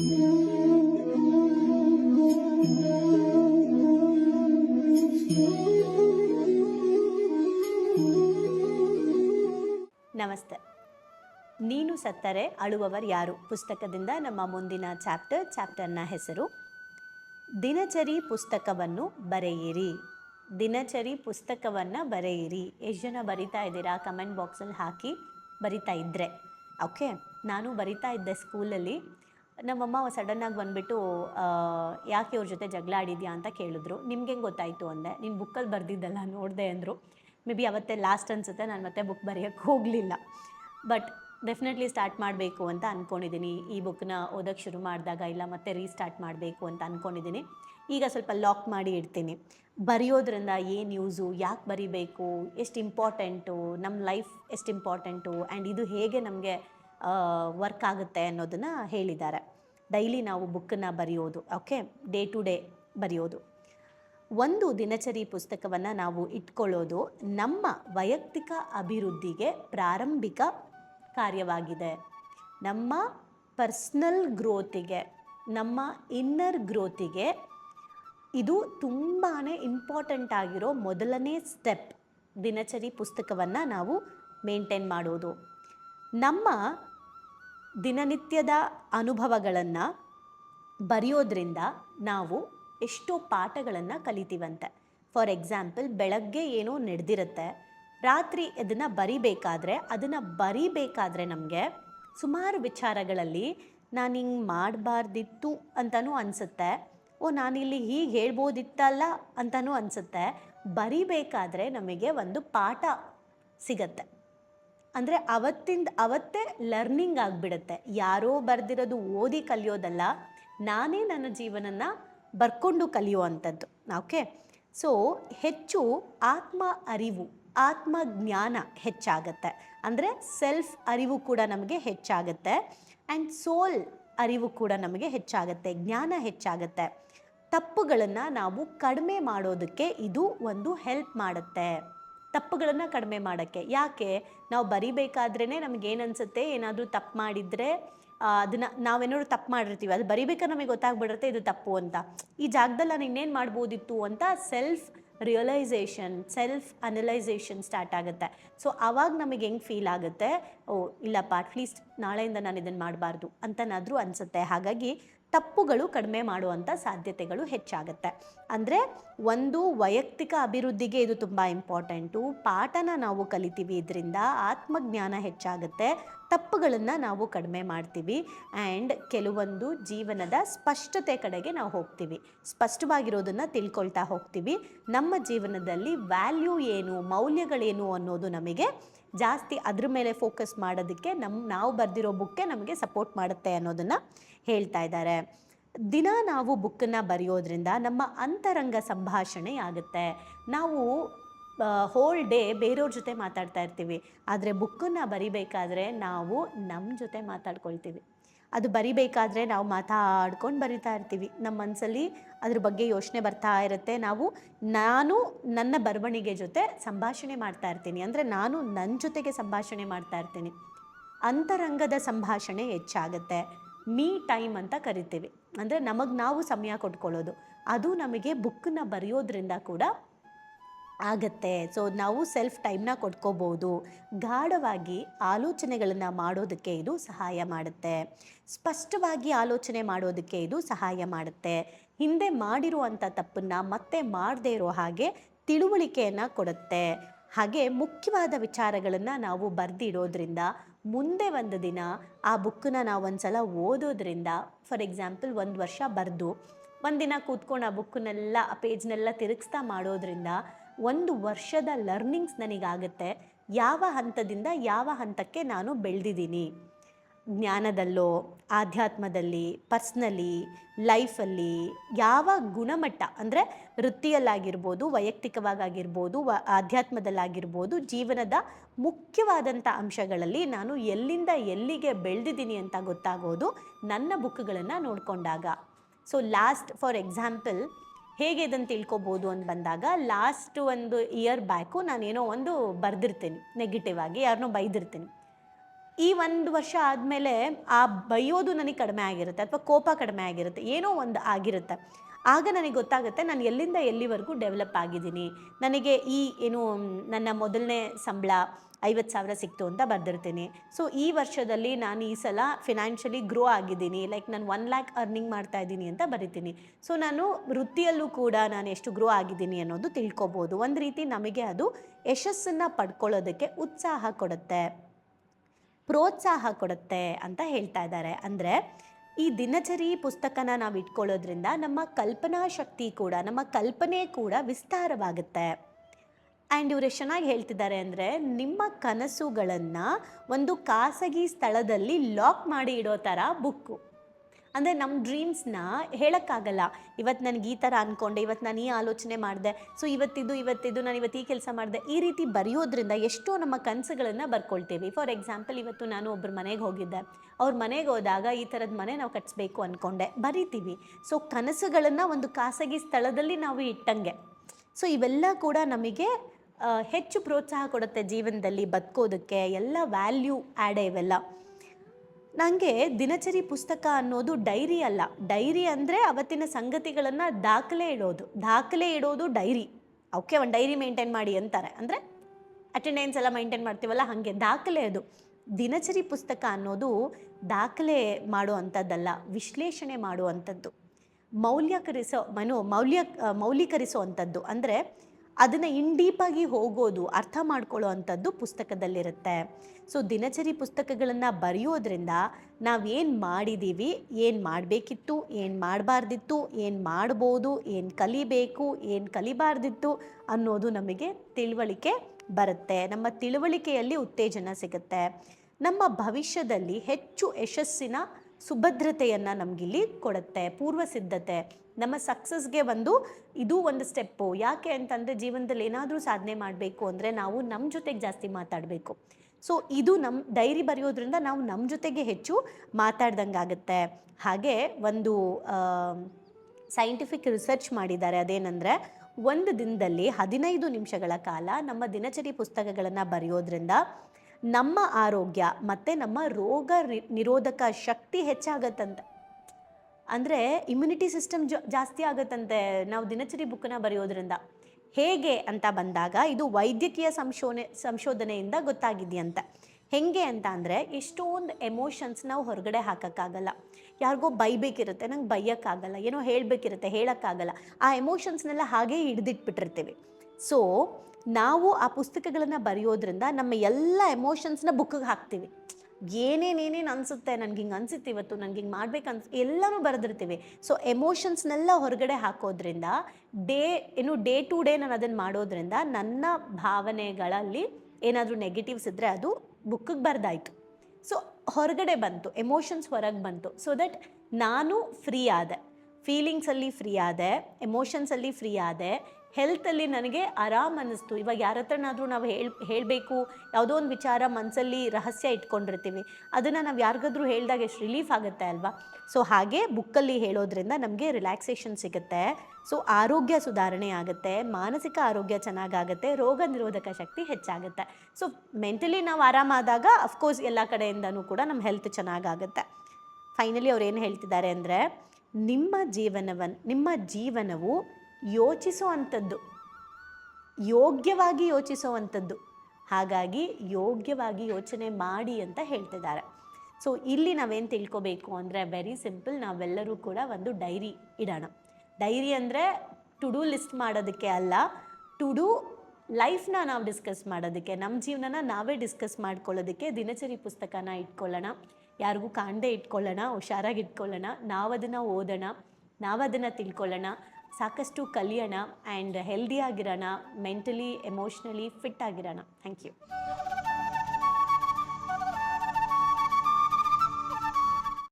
ನಮಸ್ತೆ. ನೀನು ಸತ್ತರೆ ಅಳುವವರು ಯಾರು? ಪುಸ್ತಕದಿಂದ ನಮ್ಮ ಮುಂದಿನ ಚಾಪ್ಟರ್, ಚಾಪ್ಟರ್ನ ಹೆಸರು, ದಿನಚರಿ ಪುಸ್ತಕವನ್ನು ಬರೆಯಿರಿ. ದಿನಚರಿ ಪುಸ್ತಕವನ್ನು ಬರೆಯಿರಿ. ಎಷ್ಟು ಜನ ಬರಿತಾ ಇದ್ದೀರಾ? ಕಮೆಂಟ್ ಬಾಕ್ಸಲ್ಲಿ ಹಾಕಿ ಬರಿತಾ ಇದ್ದರೆ ಓಕೆ, ನಾನು ಬರಿತಾ ಇದ್ದೆ ಸ್ಕೂಲಲ್ಲಿ ನಮ್ಮಮ್ಮ ಸಡನ್ನಾಗಿ ಬಂದುಬಿಟ್ಟು ಯಾಕೆ ಇವ್ರ ಜೊತೆ ಜಗಳ ಆಡಿದ್ಯಾ ಅಂತ ಕೇಳಿದ್ರು. ನಿಮ್ಗೆ ಹೆಂಗೆ ಗೊತ್ತಾಯಿತು ಅಂದೆ. ನೀನು ಬುಕ್ಕಲ್ಲಿ ಬರೆದಿದ್ದಲ್ಲ, ನೋಡಿದೆ ಅಂದರು. ಮೇ ಬಿ ಅವತ್ತೇ ಲಾಸ್ಟ್ ಅನಿಸುತ್ತೆ, ನಾನು ಮತ್ತೆ ಬುಕ್ ಬರೆಯೋಕ್ಕೆ ಹೋಗಲಿಲ್ಲ. ಬಟ್ ಡೆಫಿನೆಟ್ಲಿ ಸ್ಟಾರ್ಟ್ ಮಾಡಬೇಕು ಅಂತ ಅಂದ್ಕೊಂಡಿದ್ದೀನಿ ಈ ಬುಕ್ನ ಓದೋಕ್ಕೆ ಶುರು ಮಾಡಿದಾಗ ಇಲ್ಲ, ಮತ್ತೆ ರೀಸ್ಟಾರ್ಟ್ ಮಾಡಬೇಕು ಅಂತ ಅಂದ್ಕೊಂಡಿದ್ದೀನಿ ಈಗ ಸ್ವಲ್ಪ ಲಾಕ್ ಮಾಡಿ ಇಡ್ತೀನಿ. ಬರೆಯೋದ್ರಿಂದ ಏನು ಯೂಸು ಯಾಕೆ ಬರಿಬೇಕು, ಎಷ್ಟು ಇಂಪಾರ್ಟೆಂಟು ನಮ್ಮ ಲೈಫ್ ಎಷ್ಟು ಇಂಪಾರ್ಟೆಂಟು ಆ್ಯಂಡ್ ಇದು ಹೇಗೆ ನಮಗೆ ವರ್ಕ್ ಆಗುತ್ತೆ ಅನ್ನೋದನ್ನು ಹೇಳಿದ್ದಾರೆ. ಡೈಲಿ ನಾವು ಬುಕ್ಕನ್ನು ಬರೆಯೋದು, ಓಕೆ? ಡೇ ಟು ಡೇ ಬರೆಯೋದು. ಒಂದು ದಿನಚರಿ ಪುಸ್ತಕವನ್ನು ನಾವು ಇಟ್ಕೊಳ್ಳೋದು ನಮ್ಮ ವೈಯಕ್ತಿಕ ಅಭಿವೃದ್ಧಿಗೆ ಪ್ರಾರಂಭಿಕ ಕಾರ್ಯವಾಗಿದೆ. ನಮ್ಮ ಪರ್ಸ್ನಲ್ ಗ್ರೋತಿಗೆ, ನಮ್ಮ ಇನ್ನರ್ ಗ್ರೋತಿಗೆ ಇದು ತುಂಬಾ ಇಂಪಾರ್ಟೆಂಟ್ ಆಗಿರೋ ಮೊದಲನೇ ಸ್ಟೆಪ್ ದಿನಚರಿ ಪುಸ್ತಕವನ್ನು ನಾವು ಮೇಂಟೈನ್ ಮಾಡೋದು. ನಮ್ಮ ದಿನನಿತ್ಯದ ಅನುಭವಗಳನ್ನು ಬರೆಯೋದ್ರಿಂದ ನಾವು ಎಷ್ಟೋ ಪಾಠಗಳನ್ನು ಕಲಿತೀವಂತೆ. ಫಾರ್ ಎಕ್ಸಾಂಪಲ್ ಬೆಳಗ್ಗೆ ಏನೋ ನಡೆದಿರುತ್ತೆ, ರಾತ್ರಿ ಅದನ್ನು ಬರಿಬೇಕಾದ್ರೆ ಅದನ್ನು ಬರಿಬೇಕಾದ್ರೆ ನಮಗೆ ಸುಮಾರು ವಿಚಾರಗಳಲ್ಲಿ ನಾನು ಹಿಂಗೆ ಮಾಡಬಾರ್ದಿತ್ತು ಅಂತಲೂ ಅನಿಸುತ್ತೆ. ಓ ನಾನಿಲ್ಲಿ ಹೀಗೆ ಹೇಳ್ಬೋದಿತ್ತಲ್ಲ ಅಂತಲೂ ಅನಿಸುತ್ತೆ. ಬರಿಬೇಕಾದ್ರೆ ನಮಗೆ ಒಂದು ಪಾಠ ಸಿಗತ್ತೆ. ಅಂದರೆ ಅವತ್ತಿಂದ, ಅವತ್ತೇ ಲರ್ನಿಂಗ್ ಆಗಿಬಿಡುತ್ತೆ. ಯಾರೋ ಬರೆದಿರೋದು ಓದಿ ಕಲಿಯೋದಲ್ಲ, ನಾನೇ ನನ್ನ ಜೀವನನ ಬರ್ಕೊಂಡು ಕಲಿಯುವಂಥದ್ದು. ಓಕೆ ಸೊ ಹೆಚ್ಚು ಆತ್ಮ ಅರಿವು, ಆತ್ಮ ಜ್ಞಾನ ಹೆಚ್ಚಾಗತ್ತೆ. ಅಂದರೆ ಸೆಲ್ಫ್ ಅರಿವು ಕೂಡ ನಮಗೆ ಹೆಚ್ಚಾಗುತ್ತೆ. ಆ್ಯಂಡ್ ಸೋಲ್ ಅರಿವು ಕೂಡ ನಮಗೆ ಹೆಚ್ಚಾಗುತ್ತೆ, ಜ್ಞಾನ ಹೆಚ್ಚಾಗುತ್ತೆ. ತಪ್ಪುಗಳನ್ನು ನಾವು ಕಡಿಮೆ ಮಾಡೋದಕ್ಕೆ ಇದು ಒಂದು ಹೆಲ್ಪ್ ಮಾಡುತ್ತೆ. ತಪ್ಪುಗಳನ್ನು ಕಡಿಮೆ ಮಾಡೋಕ್ಕೆ. ಯಾಕೆ? ನಾವು ಬರಿಬೇಕಾದ್ರೇ ನಮಗೇನು ಅನಿಸುತ್ತೆ? ಏನಾದರೂ ತಪ್ಪು ಮಾಡಿದರೆ ಅದನ್ನು ನಾವೇನಾದ್ರು ತಪ್ಪು ಮಾಡಿರ್ತೀವಿ. ಅದು ಬರಿಬೇಕಾದ್ರೆ ನಮಗೆ ಗೊತ್ತಾಗ್ಬಿಡುತ್ತೆ ಇದು ತಪ್ಪು ಅಂತ. ಈ ಜಾಗದಲ್ಲಿ ನಾನು ಇನ್ನೇನು ಮಾಡ್ಬೋದಿತ್ತು ಅಂತ self realisation self analysation start ಆಗುತ್ತೆ. ಸೊ ಆವಾಗ ನಮಗೆ ಹೆಂಗೆ ಫೀಲ್ ಆಗುತ್ತೆ? ಓ, ಇಲ್ಲಪ್ಪ ಅಟ್ಲೀಸ್ಟ್ ನಾಳೆಯಿಂದ ನಾನು ಇದನ್ನು ಮಾಡಬಾರ್ದು ಅಂತನಾದರೂ ಅನಿಸುತ್ತೆ. ಹಾಗಾಗಿ ತಪ್ಪುಗಳು ಕಡಿಮೆ ಮಾಡುವಂಥ ಸಾಧ್ಯತೆಗಳು ಹೆಚ್ಚಾಗುತ್ತೆ. ಅಂದರೆ ಒಂದು ವೈಯಕ್ತಿಕ ಅಭಿವೃದ್ಧಿಗೆ ಇದು ತುಂಬ ಇಂಪಾರ್ಟೆಂಟು ಪಾಠನ ನಾವು ಕಲಿತೀವಿ, ಇದರಿಂದ ಆತ್ಮಜ್ಞಾನ ಹೆಚ್ಚಾಗುತ್ತೆ, ತಪ್ಪುಗಳನ್ನು ನಾವು ಕಡಿಮೆ ಮಾಡ್ತೀವಿ ಆ್ಯಂಡ್ ಕೆಲವೊಂದು ಜೀವನದ ಸ್ಪಷ್ಟತೆ ಕಡೆಗೆ ನಾವು ಹೋಗ್ತೀವಿ. ಸ್ಪಷ್ಟವಾಗಿರೋದನ್ನು ತಿಳ್ಕೊಳ್ತಾ ಹೋಗ್ತೀವಿ. ನಮ್ಮ ಜೀವನದಲ್ಲಿ ವ್ಯಾಲ್ಯೂ ಏನು, ಮೌಲ್ಯಗಳೇನು ಅನ್ನೋದು ನಮಗೆ ಜಾಸ್ತಿ ಅದ್ರ ಮೇಲೆ ಫೋಕಸ್ ಮಾಡೋದಕ್ಕೆ ನಮ್ಮ ನಾವು ಬರೆದಿರೋ ಬುಕ್ಕೆ ನಮಗೆ ಸಪೋರ್ಟ್ ಮಾಡುತ್ತೆ ಅನ್ನೋದನ್ನು ಹೇಳ್ತಾ ಇದ್ದಾರೆ. ದಿನ ನಾವು ಬುಕ್ಕನ್ನು ಬರೆಯೋದ್ರಿಂದ ನಮ್ಮ ಅಂತರಂಗ ಸಂಭಾಷಣೆ ಆಗುತ್ತೆ. ನಾವು ಹೋಲ್ ಡೇ ಬೇರೆಯವ್ರ ಜೊತೆ ಮಾತಾಡ್ತಾ ಇರ್ತೀವಿ. ಆದರೆ ಬುಕ್ಕನ್ನು ಬರಿಬೇಕಾದ್ರೆ ನಾವು ನಮ್ಮ ಜೊತೆ ಮಾತಾಡ್ಕೊಳ್ತೀವಿ. ಅದು ಬರಿಬೇಕಾದ್ರೆ ನಾವು ಮಾತಾಡ್ಕೊಂಡು ಬರಿತಾ ಇರ್ತೀವಿ. ನಮ್ಮ ಮನಸ್ಸಲ್ಲಿ ಅದ್ರ ಬಗ್ಗೆ ಯೋಚನೆ ಬರ್ತಾ ಇರುತ್ತೆ. ನಾವು, ನಾನು ನನ್ನ ಬರವಣಿಗೆ ಜೊತೆ ಸಂಭಾಷಣೆ ಮಾಡ್ತಾ ಇರ್ತೀನಿ. ಅಂದರೆ ನಾನು ನನ್ನ ಜೊತೆಗೆ ಸಂಭಾಷಣೆ ಮಾಡ್ತಾ ಇರ್ತೀನಿ. ಅಂತರಂಗದ ಸಂಭಾಷಣೆ ಹೆಚ್ಚಾಗುತ್ತೆ. ಮೀ ಟೈಮ್ ಅಂತ ಕರಿತೀವಿ. ಅಂದರೆ ನಮಗೆ ನಾವು ಸಮಯ ಕೊಟ್ಕೊಳ್ಳೋದು. ಅದು ನಮಗೆ ಬುಕ್ಕನ್ನ ಬರೆಯೋದ್ರಿಂದ ಕೂಡ ಆಗತ್ತೆ. ಸೊ, ನಾವು ಸೆಲ್ಫ್ ಟೈಮ್ನ ಕೊಟ್ಕೋಬೋದು. ಗಾಢವಾಗಿ ಆಲೋಚನೆಗಳನ್ನು ಮಾಡೋದಕ್ಕೆ ಇದು ಸಹಾಯ ಮಾಡುತ್ತೆ. ಸ್ಪಷ್ಟವಾಗಿ ಆಲೋಚನೆ ಮಾಡೋದಕ್ಕೆ ಇದು ಸಹಾಯ ಮಾಡುತ್ತೆ. ಹಿಂದೆ ಮಾಡಿರುವಂಥ ತಪ್ಪನ್ನು ಮತ್ತೆ ಮಾಡದೇ ಇರೋ ಹಾಗೆ ತಿಳುವಳಿಕೆಯನ್ನು ಕೊಡುತ್ತೆ. ಹಾಗೆ ಮುಖ್ಯವಾದ ವಿಚಾರಗಳನ್ನು ನಾವು ಬರೆದಿಡೋದ್ರಿಂದ ಮುಂದೆ ಒಂದು ದಿನ ಆ ಬುಕ್ಕನ್ನ ನಾವು ಒಂದ್ಸಲ ಓದೋದ್ರಿಂದ, ಫಾರ್ ಎಕ್ಸಾಂಪಲ್ ಒಂದು ವರ್ಷ ಬರೆದು ಒಂದಿನ ಕೂತ್ಕೊಂಡು ಆ ಬುಕ್ಕನ್ನೆಲ್ಲ, ಆ ಪೇಜ್ನೆಲ್ಲ ತಿರುಗಿಸ್ತಾ ಮಾಡೋದ್ರಿಂದ ಒಂದು ವರ್ಷದ ಲರ್ನಿಂಗ್ಸ್ ನನಗಾಗುತ್ತೆ. ಯಾವ ಹಂತದಿಂದ ಯಾವ ಹಂತಕ್ಕೆ ನಾನು ಬೆಳೆದಿದ್ದೀನಿ. ಜ್ಞಾನದಲ್ಲೋ, ಆಧ್ಯಾತ್ಮದಲ್ಲಿ, ಪರ್ಸ್ನಲಿ, ಲೈಫಲ್ಲಿ ಯಾವ ಗುಣಮಟ್ಟ, ಅಂದರೆ ವೃತ್ತಿಯಲ್ಲಾಗಿರ್ಬೋದು ವೈಯಕ್ತಿಕವಾಗಿರ್ಬೋದು ವ ಆಧ್ಯಾತ್ಮದಲ್ಲಾಗಿರ್ಬೋದು, ಜೀವನದ ಮುಖ್ಯವಾದಂಥ ಅಂಶಗಳಲ್ಲಿ ನಾನು ಎಲ್ಲಿಂದ ಎಲ್ಲಿಗೆ ಬೆಳೆದಿದ್ದೀನಿ ಅಂತ ಗೊತ್ತಾಗೋದು ನನ್ನ ಬುಕ್ಗಳನ್ನು ನೋಡಿಕೊಂಡಾಗ. ಸೊ ಲಾಸ್ಟ್ ಫಾರ್ ಎಕ್ಸಾಂಪಲ್ ಹೇಗೆ ಇದನ್ನು ತಿಳ್ಕೊಬೋದು ಅಂತ ಬಂದಾಗ ಲಾಸ್ಟ್ ಒಂದು ಇಯರ್ ಬ್ಯಾಕು ನಾನೇನೋ ಒಂದು ಬರೆದಿರ್ತೀನಿ ನೆಗೆಟಿವ್ ಆಗಿ ಯಾರನ್ನೋ ಬೈದಿರ್ತೀನಿ. ಈ ಒಂದು ವರ್ಷ ಆದಮೇಲೆ ಆ ಬೈಯೋದು ನನಗೆ ಕಡಿಮೆ ಆಗಿರುತ್ತೆ ಅಥವಾ ಕೋಪ ಕಡಿಮೆ ಆಗಿರುತ್ತೆ, ಏನೋ ಒಂದು ಆಗಿರುತ್ತೆ. ಆಗ ನನಗೆ ಗೊತ್ತಾಗುತ್ತೆ ನಾನು ಎಲ್ಲಿಂದ ಎಲ್ಲಿವರೆಗೂ ಡೆವಲಪ್ ಆಗಿದ್ದೀನಿ. ನನಗೆ ಈ ಏನು ನನ್ನ ಮೊದಲನೇ ಸಂಬಳ ಐವತ್ತು ಸಾವಿರ ಸಿಕ್ತು ಅಂತ ಬರೆದಿರ್ತೀನಿ. ಸೊ, ಈ ವರ್ಷದಲ್ಲಿ ನಾನು ಈ ಸಲ ಫಿನಾನ್ಷಿಯಲಿ ಗ್ರೋ ಆಗಿದ್ದೀನಿ. ಲೈಕ್ ನಾನು ಒನ್ ಲ್ಯಾಕ್ ಅರ್ನಿಂಗ್ ಮಾಡ್ತಾ ಇದ್ದೀನಿ ಅಂತ ಬರಿತೀನಿ. ಸೊ, ನಾನು ವೃತ್ತಿಯಲ್ಲೂ ಕೂಡ ನಾನು ಎಷ್ಟು ಗ್ರೋ ಆಗಿದ್ದೀನಿ ಅನ್ನೋದು ತಿಳ್ಕೊಬೋದು. ಒಂದು ರೀತಿ ನಮಗೆ ಅದು ಯಶಸ್ಸನ್ನು ಪಡ್ಕೊಳ್ಳೋದಕ್ಕೆ ಉತ್ಸಾಹ ಕೊಡುತ್ತೆ. ಪ್ರೋತ್ಸಾಹ ಕೊಡುತ್ತೆ ಅಂತ ಹೇಳ್ತಾ ಇದ್ದಾರೆ. ಅಂದರೆ ಈ ದಿನಚರಿ ಪುಸ್ತಕನ ನಾವು ಇಟ್ಕೊಳ್ಳೋದ್ರಿಂದ ನಮ್ಮ ಕಲ್ಪನಾ ಶಕ್ತಿ ಕೂಡ, ನಮ್ಮ ಕಲ್ಪನೆ ಕೂಡ ವಿಸ್ತಾರವಾಗುತ್ತೆ. ಆ್ಯಂಡ್ ಇವರು ಚೆನ್ನಾಗಿ ಹೇಳ್ತಿದ್ದಾರೆ ಅಂದರೆ ನಿಮ್ಮ ಕನಸುಗಳನ್ನು ಒಂದು ಖಾಸಗಿ ಸ್ಥಳದಲ್ಲಿ ಲಾಕ್ ಮಾಡಿ ಇಡೋ ಥರ ಬುಕ್ಕು. ಅಂದರೆ ನಮ್ಮ ಡ್ರೀಮ್ಸ್ನ ಹೇಳೋಕ್ಕಾಗಲ್ಲ. ಇವತ್ತು ನನಗೆ ಈ ಥರ ಅಂದ್ಕೊಂಡೆ ಇವತ್ತು ನಾನು ಈ ಆಲೋಚನೆ ಮಾಡಿದೆ, ಸೊ ಇವತ್ತಿದು ಇವತ್ತಿದು ನಾನು ಇವತ್ತು ಈ ಕೆಲಸ ಮಾಡಿದೆ, ಈ ರೀತಿ ಬರೆಯೋದ್ರಿಂದ ಎಷ್ಟೋ ನಮ್ಮ ಕನಸುಗಳನ್ನು ಬರ್ಕೊಳ್ತೀವಿ. ಫಾರ್ ಎಕ್ಸಾಂಪಲ್ ಇವತ್ತು ನಾನು ಒಬ್ಬರ ಮನೆಗೆ ಹೋಗಿದ್ದೆ. ಅವ್ರ ಮನೆಗೆ ಹೋದಾಗ ಈ ಥರದ ಮನೆ ನಾವು ಕಟ್ಟಿಸ್ಬೇಕು ಅಂದ್ಕೊಂಡೆ ಬರಿತೀವಿ. ಸೊ ಕನಸುಗಳನ್ನು ಒಂದು ಖಾಸಗಿ ಸ್ಥಳದಲ್ಲಿ ನಾವು ಇಟ್ಟಂಗೆ. ಸೊ ಇವೆಲ್ಲ ಕೂಡ ನಮಗೆ ಹೆಚ್ಚು ಪ್ರೋತ್ಸಾಹ ಕೊಡುತ್ತೆ ಜೀವನದಲ್ಲಿ ಬದುಕೋದಕ್ಕೆ. ಎಲ್ಲ ವ್ಯಾಲ್ಯೂ ಆ್ಯಡ್ ಇವೆಲ್ಲ ನನಗೆ ದಿನಚರಿ ಪುಸ್ತಕ ಅನ್ನೋದು ಡೈರಿ ಅಲ್ಲ. ಡೈರಿ ಅಂದರೆ ಅವತ್ತಿನ ಸಂಗತಿಗಳನ್ನು ದಾಖಲೆ ಇಡೋದು. ದಾಖಲೆ ಇಡೋದು ಡೈರಿ. ಓಕೆ, ಒಂದು ಡೈರಿ ಮೇಂಟೈನ್ ಮಾಡಿ ಅಂತಾರೆ. ಅಂದರೆ ಅಟೆಂಡೆನ್ಸ್ ಎಲ್ಲ ಮೈಂಟೈನ್ ಮಾಡ್ತೀವಲ್ಲ, ಹಾಗೆ ದಾಖಲೆ ಅದು. ದಿನಚರಿ ಪುಸ್ತಕ ಅನ್ನೋದು ದಾಖಲೆ ಮಾಡುವಂಥದ್ದಲ್ಲ, ವಿಶ್ಲೇಷಣೆ ಮಾಡುವಂಥದ್ದು. ಮೌಲ್ಯಕರಿಸೋ, ಮನು ಮೌಲ್ಯ, ಮೌಲ್ಯೀಕರಿಸುವಂಥದ್ದು. ಅಂದರೆ ಅದನ್ನು ಇನ್ ಡೀಪಾಗಿ ಹೋಗೋದು, ಅರ್ಥ ಮಾಡ್ಕೊಳ್ಳೋ ಅಂಥದ್ದು ಪುಸ್ತಕದಲ್ಲಿರುತ್ತೆ. ಸೊ ದಿನಚರಿ ಪುಸ್ತಕಗಳನ್ನು ಬರೆಯೋದ್ರಿಂದ ನಾವೇನು ಮಾಡಿದ್ದೀವಿ ಏನು ಮಾಡಬೇಕಿತ್ತು, ಏನು ಮಾಡಬಾರ್ದಿತ್ತು, ಏನು ಮಾಡ್ಬೋದು, ಏನು ಕಲಿಬೇಕು, ಏನು ಕಲಿಬಾರ್ದಿತ್ತು ಅನ್ನೋದು ನಮಗೆ ತಿಳುವಳಿಕೆ ಬರುತ್ತೆ. ನಮ್ಮ ತಿಳುವಳಿಕೆಯಲ್ಲಿ ಉತ್ತೇಜನ ಸಿಗುತ್ತೆ. ನಮ್ಮ ಭವಿಷ್ಯದಲ್ಲಿ ಹೆಚ್ಚು ಯಶಸ್ಸಿನ ಸುಭದ್ರತೆಯನ್ನು ನಮಗಿಲ್ಲಿ ಕೊಡುತ್ತೆ ಪೂರ್ವ ಸಿದ್ಧತೆ ನಮ್ಮ ಸಕ್ಸಸ್ಗೆ ಒಂದು ಇದು ಒಂದು ಸ್ಟೆಪ್ಪು ಯಾಕೆ ಅಂತಂದರೆ ಜೀವನದಲ್ಲಿ ಏನಾದರೂ ಸಾಧನೆ ಮಾಡಬೇಕು ಅಂದರೆ ನಾವು ನಮ್ಮ ಜೊತೆಗೆ ಜಾಸ್ತಿ ಮಾತಾಡಬೇಕು. ಸೊ ಇದು ನಮ್ಮ ಡೈರಿ ಬರೆಯೋದ್ರಿಂದ ನಾವು ನಮ್ಮ ಜೊತೆಗೆ ಹೆಚ್ಚು ಮಾತಾಡ್ದಂಗಾಗುತ್ತೆ ಹಾಗೆ ಒಂದು ಸೈಂಟಿಫಿಕ್ ರಿಸರ್ಚ್ ಮಾಡಿದ್ದಾರೆ. ಅದೇನೆಂದರೆ ಒಂದು ದಿನದಲ್ಲಿ ಹದಿನೈದು ನಿಮಿಷಗಳ ಕಾಲ ನಮ್ಮ ದಿನಚರಿ ಪುಸ್ತಕಗಳನ್ನು ಬರೆಯೋದ್ರಿಂದ ನಮ್ಮ ಆರೋಗ್ಯ ಮತ್ತು ನಮ್ಮ ರೋಗ ನಿರೋಧಕ ಶಕ್ತಿ ಹೆಚ್ಚಾಗತ್ತಂತೆ. ಅಂದರೆ ಇಮ್ಯುನಿಟಿ ಸಿಸ್ಟಮ್ ಜಾಸ್ತಿ ಆಗುತ್ತಂತೆ ನಾವು ದಿನಚರಿ ಬುಕ್ಕನ್ನ ಬರೆಯೋದ್ರಿಂದ. ಹೇಗೆ ಅಂತ ಬಂದಾಗ ಇದು ವೈದ್ಯಕೀಯ ಸಂಶೋಧನೆ ಸಂಶೋಧನೆಯಿಂದ ಗೊತ್ತಾಗಿದೆಯಂತೆ. ಹೆಂಗೆ ಅಂತ ಅಂದರೆ ಎಷ್ಟೊಂದು ಎಮೋಷನ್ಸ್ ನಾವು ಹೊರಗಡೆ ಹಾಕೋಕ್ಕಾಗಲ್ಲ. ಯಾರಿಗೋ ಬೈಬೇಕಿರುತ್ತೆ, ನಂಗೆ ಬೈಯೋಕ್ಕಾಗಲ್ಲ, ಏನೋ ಹೇಳಬೇಕಿರುತ್ತೆ, ಹೇಳೋಕ್ಕಾಗಲ್ಲ. ಆ ಎಮೋಷನ್ಸ್ನೆಲ್ಲ ಹಾಗೇ ಹಿಡಿದಿಟ್ಬಿಟ್ಟಿರ್ತೀವಿ. ಸೊ ನಾವು ಆ ಪುಸ್ತಕಗಳನ್ನು ಬರೆಯೋದ್ರಿಂದ ನಮ್ಮ ಎಲ್ಲ ಎಮೋಷನ್ಸ್ನ ಬುಕ್ಕಿಗೆ ಹಾಕ್ತೀವಿ. ಏನೇನೇನೇನು ಅನಿಸುತ್ತೆ? ನನಗೆ ಹಿಂಗೆ ಅನ್ಸುತ್ತೆ ಇವತ್ತು ನನಗೆ ಹಿಂಗೆ ಮಾಡ್ಬೇಕು ಅನ್ಸ್, ಎಲ್ಲನೂ ಬರೆದಿರ್ತೀವಿ. ಸೊ ಎಮೋಷನ್ಸ್ನೆಲ್ಲ ಹೊರಗಡೆ ಹಾಕೋದ್ರಿಂದ, ಡೇ ಏನು ಡೇ ಟು ಡೇ ನಾನು ಅದನ್ನು ಮಾಡೋದ್ರಿಂದ ನನ್ನ ಭಾವನೆಗಳಲ್ಲಿ ಏನಾದರೂ ನೆಗೆಟಿವ್ಸ್ ಇದ್ದರೆ ಅದು ಬುಕ್ಕಿಗೆ ಬರೆದಾಯಿತು. ಸೊ ಹೊರಗಡೆ ಬಂತು ಎಮೋಷನ್ಸ್ ಹೊರಗೆ ಬಂತು. ಸೊ ದಟ್ ನಾನು ಫ್ರೀ ಆದೆ. ಫೀಲಿಂಗ್ಸಲ್ಲಿ ಫ್ರೀ ಆದೆ ಎಮೋಷನ್ಸಲ್ಲಿ ಫ್ರೀ ಆದೆ ಹೆಲ್ತಲ್ಲಿ ನನಗೆ ಆರಾಮ್ ಅನ್ನಿಸ್ತು. ಇವಾಗ ಯಾರ ಹತ್ರನಾದರೂ ನಾವು ಹೇಳಿ, ಹೇಳಬೇಕು. ಯಾವುದೋ ಒಂದು ವಿಚಾರ ಮನಸ್ಸಲ್ಲಿ ರಹಸ್ಯ ಇಟ್ಕೊಂಡಿರ್ತೀವಿ. ಅದನ್ನು ನಾವು ಯಾರಿಗಾದ್ರೂ ಹೇಳಿದಾಗ ಎಷ್ಟು ರಿಲೀಫ್ ಆಗುತ್ತೆ ಅಲ್ವಾ? ಸೊ ಹಾಗೆ ಬುಕ್ಕಲ್ಲಿ ಹೇಳೋದ್ರಿಂದ ನಮಗೆ ರಿಲ್ಯಾಕ್ಸೇಷನ್ ಸಿಗುತ್ತೆ. ಸೊ ಆರೋಗ್ಯ ಸುಧಾರಣೆ ಆಗುತ್ತೆ. ಮಾನಸಿಕ ಆರೋಗ್ಯ ಚೆನ್ನಾಗಾಗುತ್ತೆ. ರೋಗ ನಿರೋಧಕ ಶಕ್ತಿ ಹೆಚ್ಚಾಗುತ್ತೆ. ಸೊ ಮೆಂಟಲಿ ನಾವು ಆರಾಮಾದಾಗ ಅಫ್ಕೋರ್ಸ್ ಎಲ್ಲ ಕಡೆಯಿಂದನೂ ಕೂಡ ನಮ್ಮ ಹೆಲ್ತ್ ಚೆನ್ನಾಗಾಗುತ್ತೆ. ಫೈನಲಿ ಅವ್ರು ಏನು ಹೇಳ್ತಿದ್ದಾರೆ ಅಂದರೆ, ನಿಮ್ಮ ಜೀವನವನ್ನು ನಿಮ್ಮ ಜೀವನವು ಯೋಚಿಸೋ ಅಂಥದ್ದು ಯೋಗ್ಯವಾಗಿ ಯೋಚಿಸುವಂಥದ್ದು. ಹಾಗಾಗಿ ಯೋಗ್ಯವಾಗಿ ಯೋಚನೆ ಮಾಡಿ ಅಂತ ಹೇಳ್ತಿದ್ದಾರೆ. ಸೊ ಇಲ್ಲಿ ನಾವೇನು ತಿಳ್ಕೊಬೇಕು ಅಂದರೆ ವೆರಿ ಸಿಂಪಲ್ ನಾವೆಲ್ಲರೂ ಕೂಡ ಒಂದು ಡೈರಿ ಇಡೋಣ. ಡೈರಿ ಅಂದರೆ ಟು ಡೂ ಲಿಸ್ಟ್ ಮಾಡೋದಕ್ಕೆ ಅಲ್ಲ ಟು ಡೂ ಲೈಫ್ನ ನಾವು ಡಿಸ್ಕಸ್ ಮಾಡೋದಕ್ಕೆ ನಮ್ಮ ಜೀವನನ ನಾವೇ ಡಿಸ್ಕಸ್ ಮಾಡ್ಕೊಳ್ಳೋದಕ್ಕೆ ದಿನಚರಿ ಪುಸ್ತಕನ ಇಟ್ಕೊಳ್ಳೋಣ, ಯಾರಿಗೂ ಕಾಣದೇ ಇಟ್ಕೊಳ್ಳೋಣ, ಹುಷಾರಾಗಿ ಇಟ್ಕೊಳ್ಳೋಣ ನಾವು ಅದನ್ನು ಓದೋಣ ನಾವು ಅದನ್ನು ತಿಳ್ಕೊಳ್ಳೋಣ ಸಾಕಷ್ಟು ಕಲಿಯೋಣ ಆ್ಯಂಡ್ ಹೆಲ್ದಿಯಾಗಿರೋಣ mentally emotionally fit ಆಗಿರೋಣ. Thank you